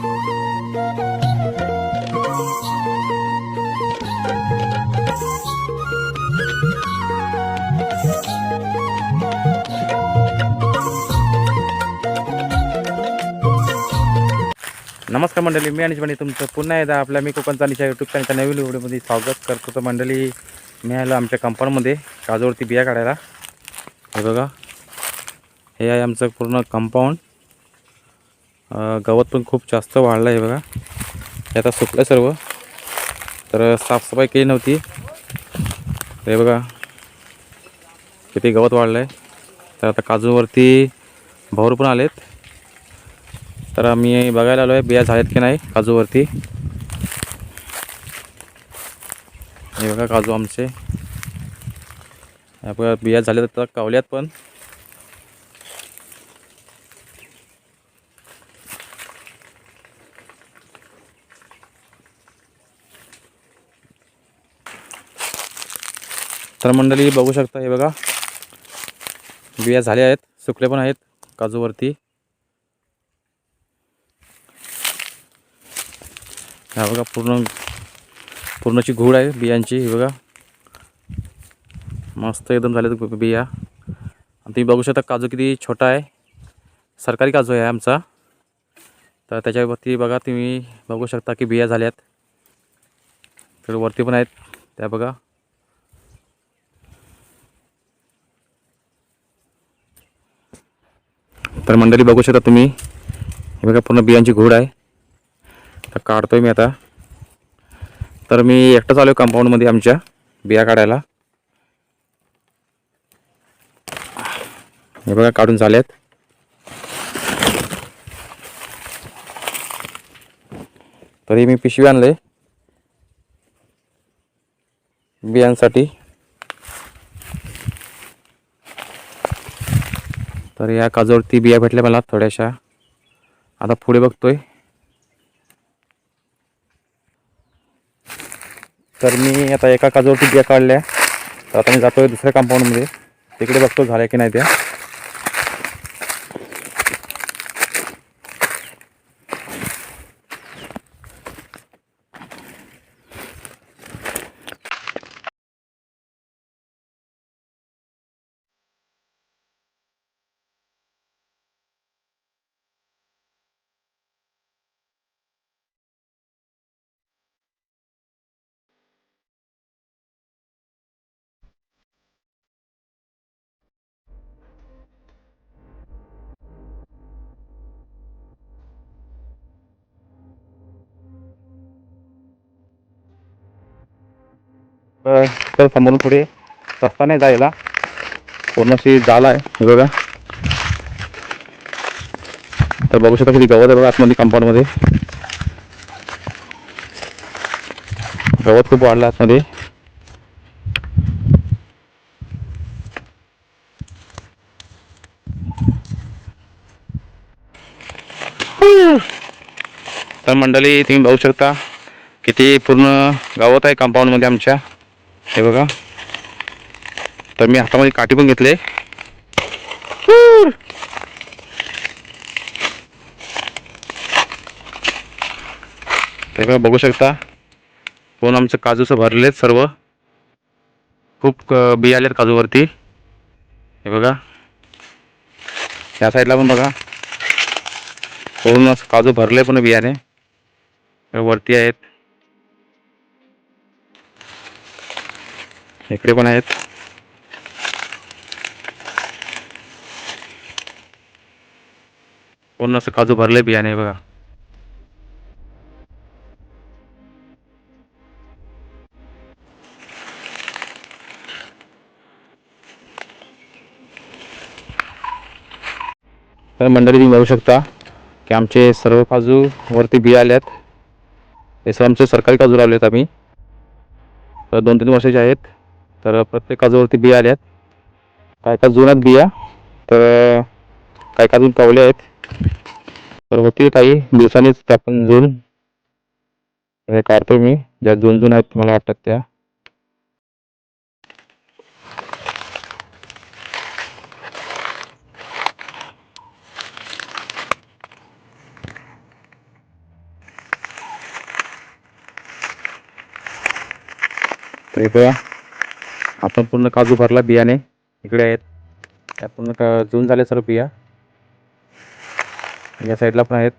नमस्कार मंडळी मी आणि तुमचं पुन्हा एकदा आपल्या मी कोकणचा निशा यूट्यूब चॅनलच्या नवीन व्हिडिओमध्ये स्वागत करतो. तर मंडळी मी आलो आमच्या कंपाऊंडमध्ये काजूवरती बिया काढायला. हे बघा हे आहे आमचं पूर्ण कंपाऊंड. गवत पण खूप जास्त वाढलं आहे बघा. हे आता सुकलं सर्व. तर साफसफाई केली नव्हती. हे बघा. किती गवत वाढलं आहे तर आता काजूवरती भाऊर पण आलेत. तर आम्ही बघायला आलो आहे बिया झाल्यात की नाही काजूवरती. हे बघा काजू आमचे. बघा बिया झाल्या तर कावल्यात पण. तर मंडळी बघू शकता हे बघा. बिया झाल्या आहेत. सुकले पण आहेत काजूवरती. हा बघा पूर्ण पूर्णची घूड आहे बियांची ही बघा. मस्त एकदम झाले बिया. आणि तुम्ही बघू शकता काजू किती छोटा आहे. सरकारी काजू आहे आमचा. तर त्याच्यावरती बघा तुम्ही बघू शकता की बिया झाल्यात. तर वरती पण आहेत. त्या बघा. तर मंडळी बघू शकता तुम्ही. हे बघा पूर्ण बियांची घोड आहे. तर काढतोय मी आता. तर मी एकटाच आलो कंपाऊंडमध्ये आमच्या बिया काढायला. हे बघा काढून झाल्यात. तरी मी पिशवी आणले बियांसाठी. तर या काजूवरती बिया भेटल्या मला थोड्याशा. आता पुढे बघतोय. तर मी आता एका काजूवरती बिया काढल्या. तर आता मी जातोय दुसऱ्या कंपाऊंडमध्ये तिकडे बघतो झाल्या की नाही त्या. तर समोरून पुढे. रस्ता नाही जायला पूर्ण अशी जाल आहे बघा. तर बघू शकता किती गवत आहे बघा आतमध्ये कंपाऊंडमध्ये गवत खूप वाढलं आतमध्ये. तर मंडळी तुम्ही बघू शकता किती पूर्ण गावात आहे कंपाऊंडमध्ये आमच्या. हे बघा. तर मी हातामध्ये काठी पण घेतले ते बघा बघू शकता. पूर्ण आमचं काजूचं भरलेत सर्व. खूप अं, बिया आलेत काजूवरती. हे बघा. या साईडला पण बघा. पूर्ण असं काजू भरले पण बियाणे. वरती आहेत. इकडे पण आहेत. पूर्ण असं काजू भरले बियाणे बघा. तर मंडळी तुम्ही बघू शकता की आमचे सर्व काजू वरती बिया आल्यात. हे सर्व आमचे सरकारी काजू लावलेत आम्ही. तर दोन तीन वर्षाचे आहेत. तर प्रत्येक काजूवरती बिया आल्या आहेत काय काय जुन्यात बिया तर काय काय अजून कावल्या आहेत. तर होतील काही दिवसांनीच आपण झून हे काढतो मी. ज्या जून जुन आहेत मला वाटतात त्या. बघा. आपण पूर्ण काजू भरला बियाणे इकडे आहेत. त्या पूर्ण का जून झाले सर्व बिया. या साईडला पण आहेत.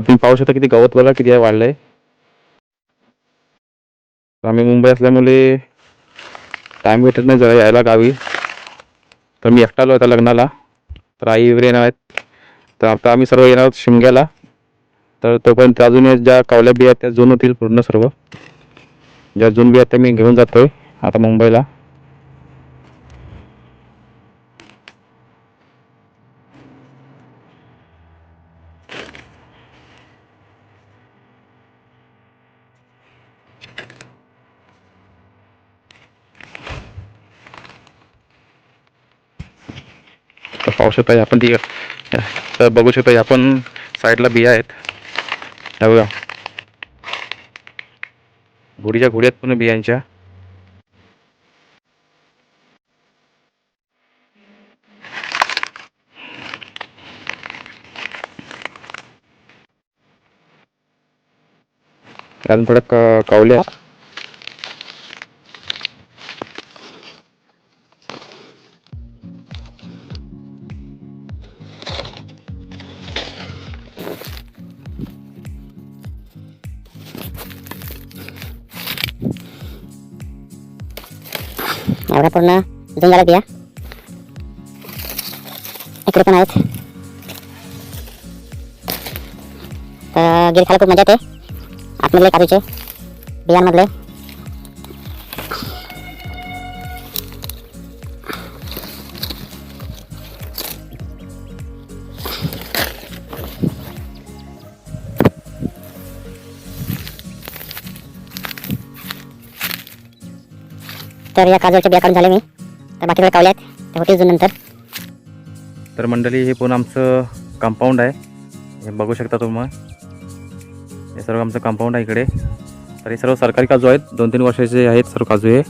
तर तुम्ही पाहू शकता किती गवत बघा किती आहे वाढलंय. आम्ही मुंबई असल्यामुळे टाईम भेटत नाही जरा यायला गावी. तर मी एकटा आलो होता लग्नाला. तर आई वगैरे येणार आहेत. तर आता आम्ही सर्व येणार आहोत शिमग्याला. तर तोपर्यंत अजून ज्या कावल्या बिया आहेत त्या जून होतील पूर्ण सर्व. ज्या जून बिया आहेत त्या मी घेऊन जातोय आता मुंबईला. पाहू शकता आपण ती तर बघू शकता आपण साईडला बिया आहेत. त्या बघा. घोडीच्या घोड्यात पण बियांच्या. अजून थोड्या कावल्या एवढा पूर्ण जून झाला बिया इकडे पण आहेत. तर गिर खायला खूप मजा येते. आतमधले काजूचे बियांमधले. तर या काजूच्या बिया काढून झाले मी. तर बाकी सगळे कावले आहेत ते होतील जून नंतर. तर मंडळी हे पण आमचं कंपाऊंड आहे. हे बघू शकता तुम्ही. हे सर्व आमचं कंपाऊंड आहे इकडे. तर हे सर्व सरकारी काजू आहेत. दोन तीन वर्षाचे आहेत सर्व काजू हे.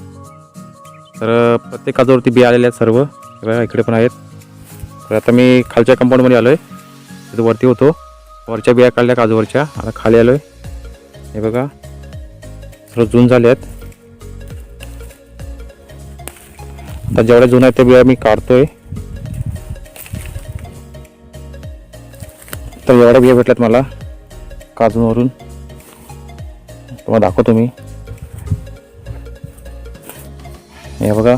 तर प्रत्येक काजूवरती बिया आलेले आहेत सर्व. इकडे पण आहेत. तर आता मी खालच्या कंपाऊंडमध्ये आलो आहे तिथं वरती होतो. वरच्या बिया काढल्या काजूवरच्या. आता खाली आलो आहे हे बघा. सर्व जून झाले आहेत. आता जेवढ्या जुन्या आहेत त्या बिया मी काढतोय. तर एवढ्या बिया भेटल्यात मला काजूंवरून. तुम्हाला दाखवतो मी. हे बघा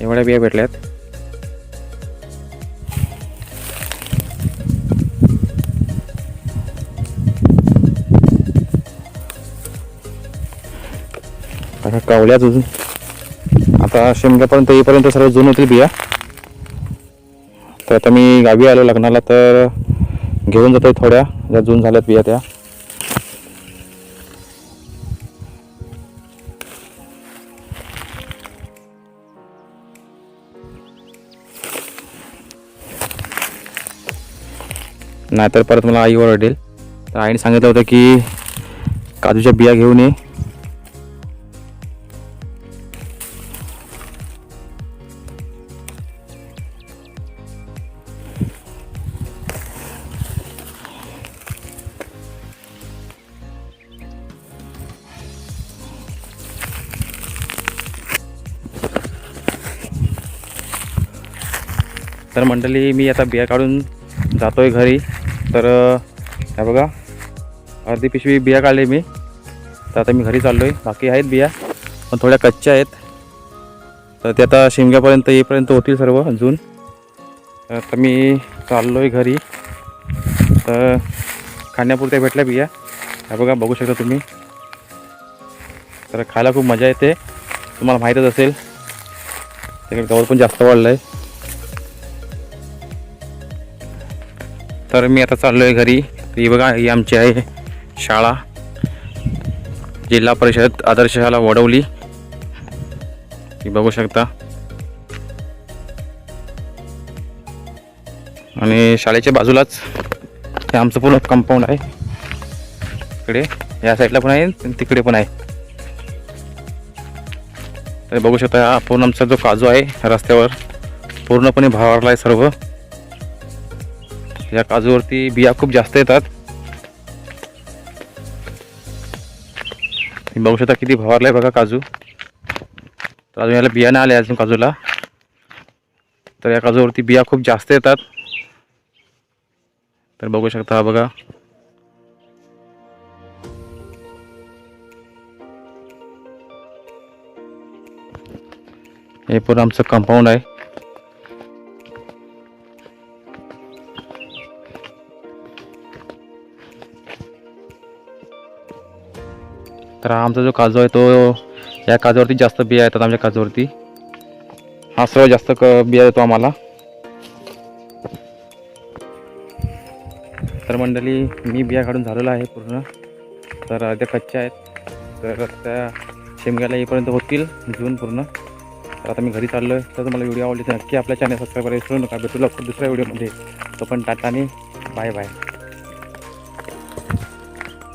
एवढ्या बिया भेटल्यात. आता अजून आता शेमग्यापर्यंत येईपर्यंत सर्व जून होतील बिया. तर आता मी गावी आलो लग्नाला तर घेऊन जातो थोड्या. ज्या जून झाल्यात बिया त्या. नाहीतर परत मला आई ओरडेल. तर आईने सांगितलं होतं की काजूच्या बिया घेऊन ये. तर मंडळी मी आता बिया काढून जातोय घरी. तर हे बघा. अर्धी पिशवी बिया काढली मी. तर आता मी घरी चाललो आहे बाकी आहेत बिया पण थोड्या कच्च्या आहेत. तर ते आता शिमग्यापर्यंत येईपर्यंत होतील सर्व अजून. तर आता मी चाललो आहे घरी. तर खाण्यापुरत्या भेटल्या बिया. हे बघा बघू शकता तुम्ही. तर खायला खूप मजा येते. तुम्हाला माहीतच असेल. तिकडे गवत पण जास्त वाढलं आहे तर मी आता चाललो आहे घरी. ही बघा ही आमची आहे शाळा. जिल्हा परिषद आदर्श शाळा वडवली. ही बघू शकता. आणि शाळेच्या बाजूलाच हे आमचं पूर्ण कंपाऊंड आहे. इकडे या साईडला पण आहे आणि तिकडे पण आहे. तर बघू शकता हा पूर्ण आमचा जो काजू आहे रस्त्यावर पूर्णपणे भावारला आहे सर्व. या काजूवरती बिया खूप जास्त येतात. तुम्ही बघू शकता किती फवारला आहे बघा काजू. तर अजून याला बिया नाही आल्या अजून काजूला. तर या काजूवरती बिया खूप जास्त येतात. तर बघू शकता हा बघा. हे पूर्ण आमचं कंपाऊंड आहे. तर हा आमचा जो काजू आहे तो या काजूवरती जास्त बिया येतात आमच्या काजूवरती. हा सर्व जास्त क बिया येतो आम्हाला. तर मंडळी मी बिया काढून झालेलो आहे पूर्ण. तर त्या कच्च्या आहेत. तर त्या शेमग्याला येईपर्यंत होतील जून पूर्ण. तर आता मी घरी चाललो आहे तर तुम्हाला व्हिडिओ आवडली तर नक्की आपल्या चॅनल सबस्क्राईब करायला विसरू नका. भेटू लवकर दुसऱ्या व्हिडिओमध्ये. तो पण टाटाने बाय बाय